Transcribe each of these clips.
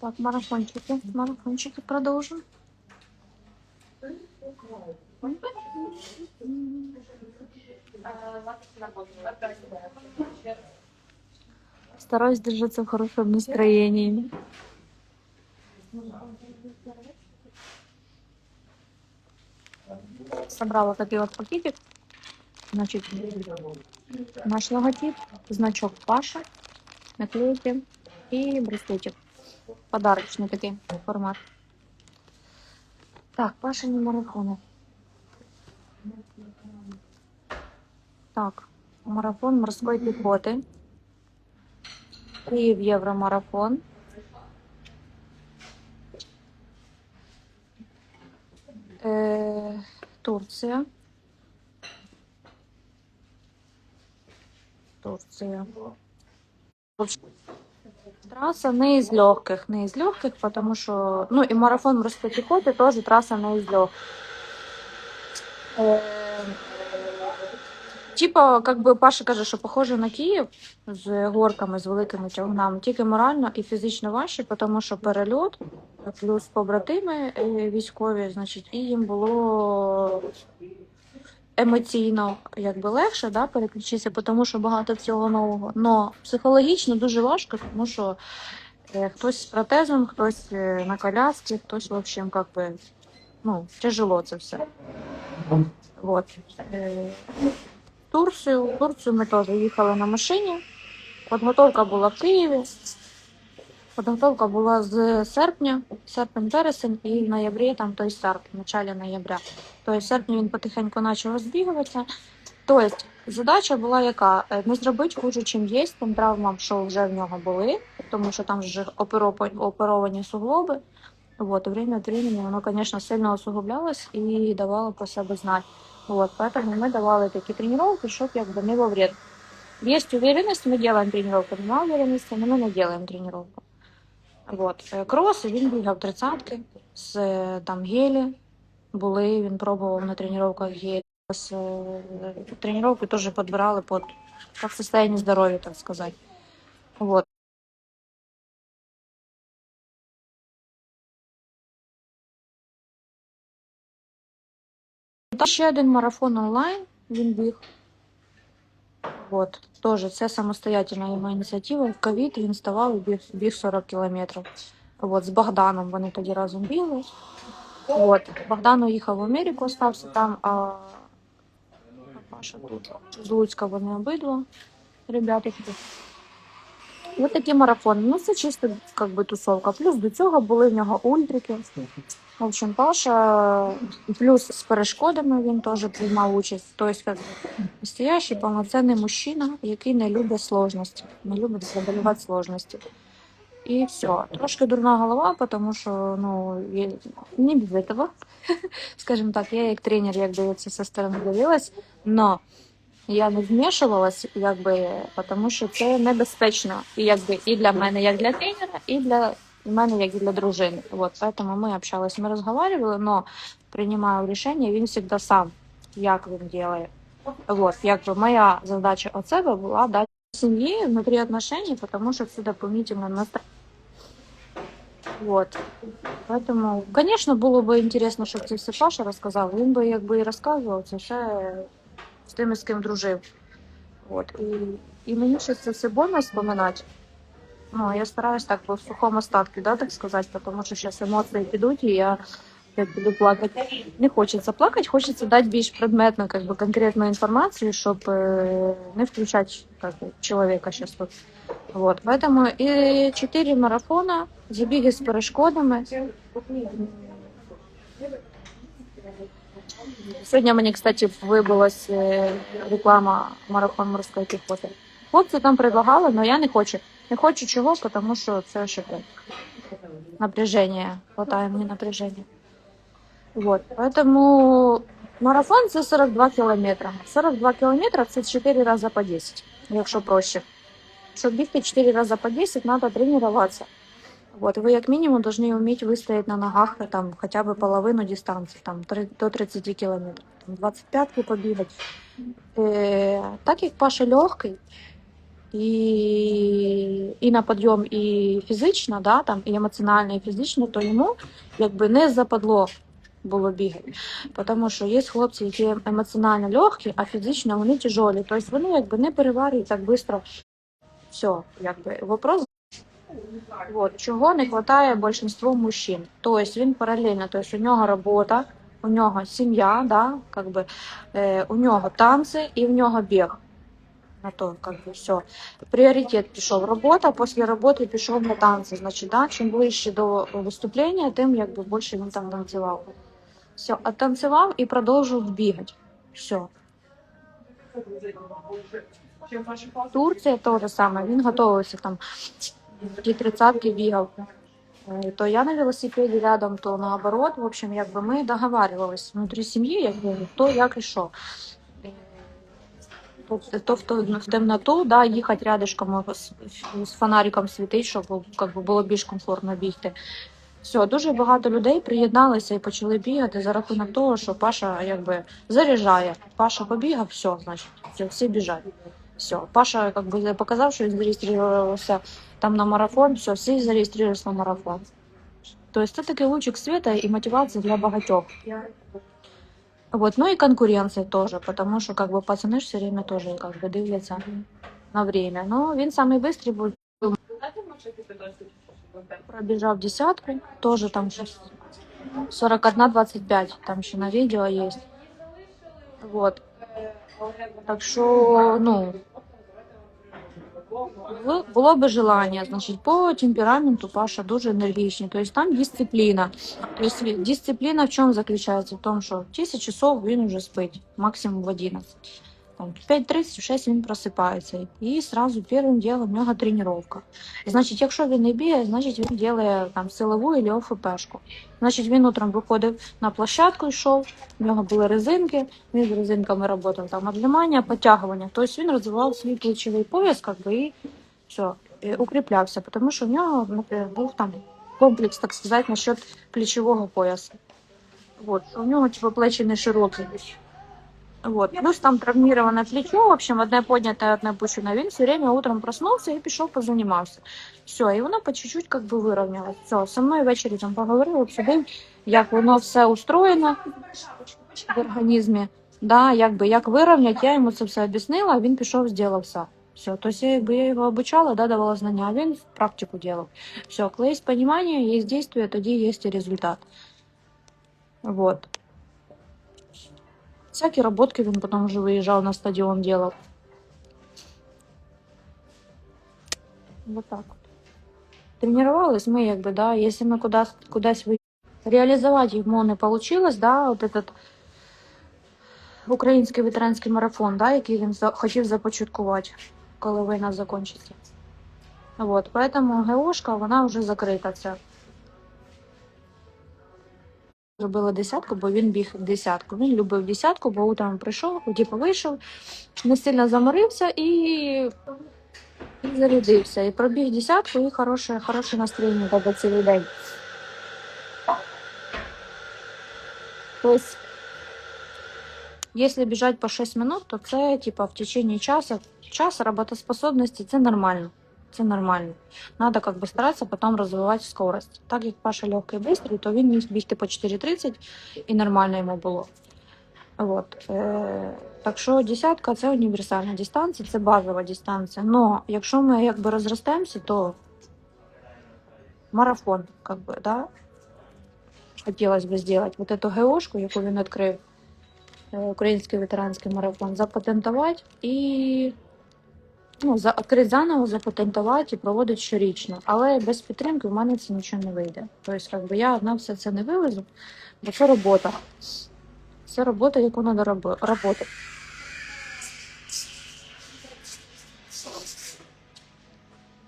Так, марафончики. Марафончики продолжим. Стараюсь держаться в хорошем настроении. Собрала такой вот пакетик. Значит, наш логотип, значок Паша, наклейки и браслетик. Подарочный такой формат. Так, Паша не марафоны. Так, марафон морской пехоты. Киев Евромарафон. Е, Турція. Турція. Трасса не из легких, не из легких, потому что, ну и марафон морской пехоты тоже трасса не из легких. Е, Типа, как би Паша каже, що похоже на Київ з горками, з великими тягнами, тільки морально і фізично важче, тому що перельот, плюс побратими е, військові, значить, і їм було емоційно якби легше да, переключитися, тому що багато всього нового. Но психологічно дуже важко, тому що е, хтось з протезом, хтось е, на колясці, хтось, в общем, как би, ну, тяжело це все. Вот. Е, Турцію. Турцію ми теж їхали на машині. Підготовка була в Києві. Підготовка була з серпня, серпень-вересень і в ноябрі, там той старт, в началі ноября. Тобто в серпні він потихеньку почав розбігуватися. Тобто задача була яка? Е, Не зробити хуже, чим є, тим травмам, що вже в нього були, тому що там вже оперо- оперовані суглоби. Вот, и время от времени воно, конечно, сильно усугублялось і давало про себе знати. Вот, поэтому мы давали такие тренировки, чтобы как бы не во вред. Есть уверенность, мы делаем тренировку, нема уверенности, но мы не делаем тренировку. Вот. Е, Крос, він бігав тридцятки з е, там гелі. Були, він пробував на тренуваннях гелі. З, е, Тренировки теж підбирали під, під состояние здоров'я, так сказати. Вот. Та ще один марафон онлайн він біг. От, Тоже це самостоятельна його ініціатива. В ковід він ставав біг, біг 40 кілометрів. Вот, з Богданом вони тоді разом бігли. Вот. Богдан уїхав в Америку, остався там, а Паша тут. З Луцька вони обидва. Ребята. Ось такі марафони. Ну, це чисто как би, тусовка. Плюс до цього були в нього ультрики. В общем, Паша, плюс з перешкодами він теж приймав участь. Тобто, настоящий повноцінний мужчина, який не любить сложності, не любить преодолевати сложності. І все. Трошки дурна голова, тому що ну, є- не без этого. Скажімо так, я як тренер, якби це зі сторони дивилась, но я не вмішувалась, якби, тому що це небезпечно. І якби і для мене, як для тренера, і для мене, як і для дружини. Вот, поэтому ми общались, ми розговаривали, но приймаю рішення він завжди сам, як він робить. Вот, якби моя задача от себе була дати сім'ї внутрі отношений, потому що це дополнительно настроєння. Вот. Поэтому, конечно, було б інтересно, щоб це все Паша розказав. Він би якби і розказував це все з тими, з ким дружив. От. І, і мені щось це все больно споминати. Ну, я стараюсь так по сухому остатку, да, так сказати, тому що зараз емоції підуть, і я опять буду плакати. Не хочеться плакати, хочеться дати більш предметну, как бы, конкретну інформацію, щоб е, не включати как бы, чоловіка зараз тут. Вот. Поэтому і чотири марафона, забіги з перешкодами. Сьогодні мені, кстати, вибилась е, реклама марафон морської піхоти. Хлопці там предлагали, але я не хочу. Не хочу чого, тому що це ще. Напряження. Хватає мені напряження. Вот. Поэтому марафон це 42 кілометри. 42 кілометри це 4 рази по 10, якщо проще. Щоб бігти 4 рази по 10, треба тренуватися. Вот, вы как минимум должны уметь выстоять на ногах э, там хотя бы половину дистанции, там три- до 30 километров, там, 25 побегать. Э, так как Паша легкий, і, і на підйом, і фізично, да, там, і емоціонально, і фізично, то йому якби не западло було бігати. Тому що є хлопці, які емоціонально легкі, а фізично вони тяжолі. Тобто вони якби не переварюють так швидко. Все, якби вопрос. Вот, чого не вистачає більшинству мужчин. Тобто він паралельно, тобто у нього робота, у нього сім'я, да, как би, е, у нього танці і в нього біг. На то, как бы, все. Пріоритет пішов робота, після роботи пішов на танці. Значить, да, чим ближче до виступлення, тим якби більше він там танцював. Все, оттанцював і продовжив бігати. Все. Турція теж саме, він готувався там, ті тридцятки бігав. Е, То я на велосипеді рядом, то наоборот. В общем, якби ми договарювалися внутрі сім'ї, якби хто як і що. Е, То, то в, ту- в темноту, да, їхати рядышком з, з фонариком світить, щоб как би, було більш комфортно бігти. Все, дуже багато людей приєдналися і почали бігати за рахунок того, що Паша якби заряджає. Паша побігав, все, значить, все, всі біжать Все. Паша как бы показав, що він зареєструвався там на марафон, все, всі зареєструвалися на марафон. Тобто це такий лучик света і мотивація для багатьох. Вот, ну и конкуренция тоже, потому что как бы пацаны ж все время тоже как бы дивляться на время. Но він самый быстрый був, пробіжав десятку, тоже там щось 41-25, там ще на відео є. Вот. Так що, ну, в- було би желання, значить, по темпераменту Паша дуже енергічний, тобто там дисципліна. Тобто дисципліна в чому заключається? В тому, що в 10 часов він вже спить, максимум в 11. Там, в 5.36 він просипається. І сразу першим ділом в нього тренування. Значить, якщо він не бігає, значить він робить там силову або ОФПшку. Значить, він утром виходив на площадку, йшов, в нього були резинки, він з резинками працював там віджимання, підтягування. Тобто він розвивав свій плечовий пояс, как би, і все, і укріплявся, тому що в нього наприклад, був там комплекс, так сказати, насчет плечового пояса. Вот. У нього типу, плечі не широкі. Вот. Плюс там травмировано плечо, в общем, одне подняте, одне опущене. Він все время утром проснувся і пішов позанімався. Все, і воно по чуть-чуть как бы вирівнялось. Все, со мною ввечері там поговорили, обсудив, як воно все устроєно в організмі. Да, якби як вирівняти, я йому це все об'яснила, він пішов, зробив все. Все, то есть я, якби, я його обучала, да, давала знання, а він практику делал. Все, коли є розуміння, є дійство, тоді є і результат. Вот Всякі роботки він потім вже виїжджав на стадіон делал. Вот так вот. Тренировались мы, якби, да, если мы кудись, кудись ви... реалізувати йому не получилось, да, от этот український ветеранський марафон, да, який він за... хотів започаткувати, коли війна закінчиться. Вот, поэтому ГОшка, вона вже закрита ця. Зробила десятку, бо він біг десятку. Він любив десятку, бо утром прийшов, типу вийшов, не сильно заморився і, і зарядився. І пробіг десятку, і хороше, хороше настроєння тебе цілий день. Тобто, якщо біжати по 6 минут, то це типа в течение часу, час роботоспособності це нормально. Це нормально. Надо как бы старатися потім розвивати скорость. Так як Паша легкий і бистрий, то він міг бігти по 4.30 і нормально йому було. От. Е, так що десятка це універсальна дистанція, це базова дистанція. Но якщо ми якби розростемося, то марафон, как бы, да, хотілося б зробити. Вот эту ГОшку, яку він відкрив, е, український ветеранський марафон, запатентувати і ну, за, відкрити заново, запатентувати і проводити щорічно. Але без підтримки в мене це нічого не вийде. Тобто, как би, я одна все це не вивезу, бо це робота. Це робота, яку треба робити.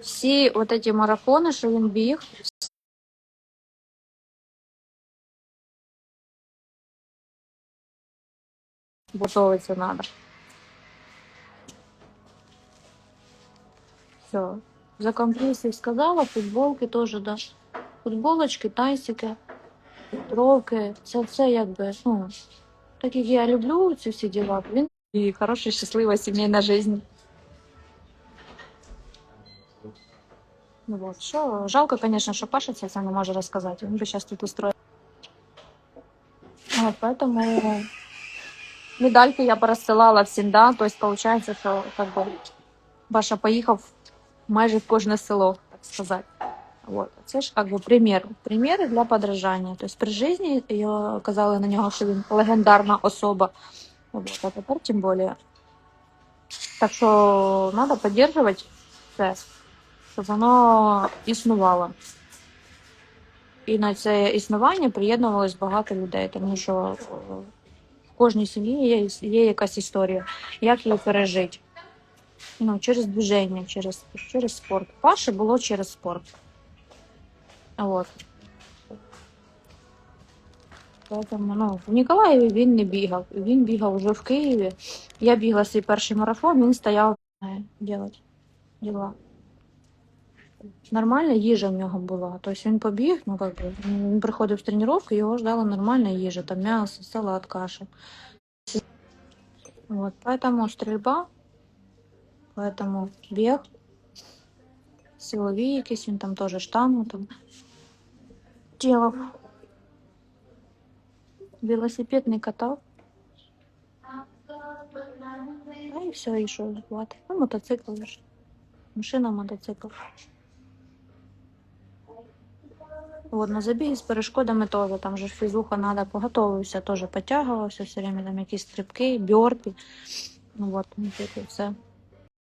Всі от ці марафони, що він біг, готовиться надо. Все. За компрессии сказала, футболки теж, да. Футболочки, тайсики, ветровки. Це все якби, ну, так як я люблю ці всі діла, він і хороша, щаслива сімейна життя. Ну вот, що, жалко, конечно, що Паша це все не може розказати. Він би зараз тут устроїв. Вот, поэтому медальки я порозсилала всім, да, то есть получается, що как бы, Паша поїхав майже в кожне село, так сказати. Вот. Це ж бы примір. Приміри для подражання. Тобто при житті казали на нього, що він легендарна особа. Вот. А тепер тим більше. Так що треба підтримувати це, щоб воно існувало. І на це існування приєднувалось багато людей, тому що в кожній сім'ї є, є якась історія, як її пережити. Ну, через движення, через, через спорт. Паше було через спорт. Вот. Поэтому, ну, в Ніколаєві він не бігав. Він бігав вже в Києві. Я бігла свій перший марафон, він стояв делать діла. Нормальна їжа в нього була. Тобто він побіг, ну как би, він приходив з тренування, його ждала нормальна їжа, там м'ясо, салат, каша. Вот, поэтому стрільба, поэтому біг, силові якісь, він там теж штангу там делав. Велосипед не катав. А і все, і що звати. Ну, мотоцикл лише. Машина, мотоцикл. Вот, на забіги з перешкодами теж, там же фізуха надо, поготовився, теж підтягувався все время, там якісь стрибки, бьорпі. Ну вот, ну, все.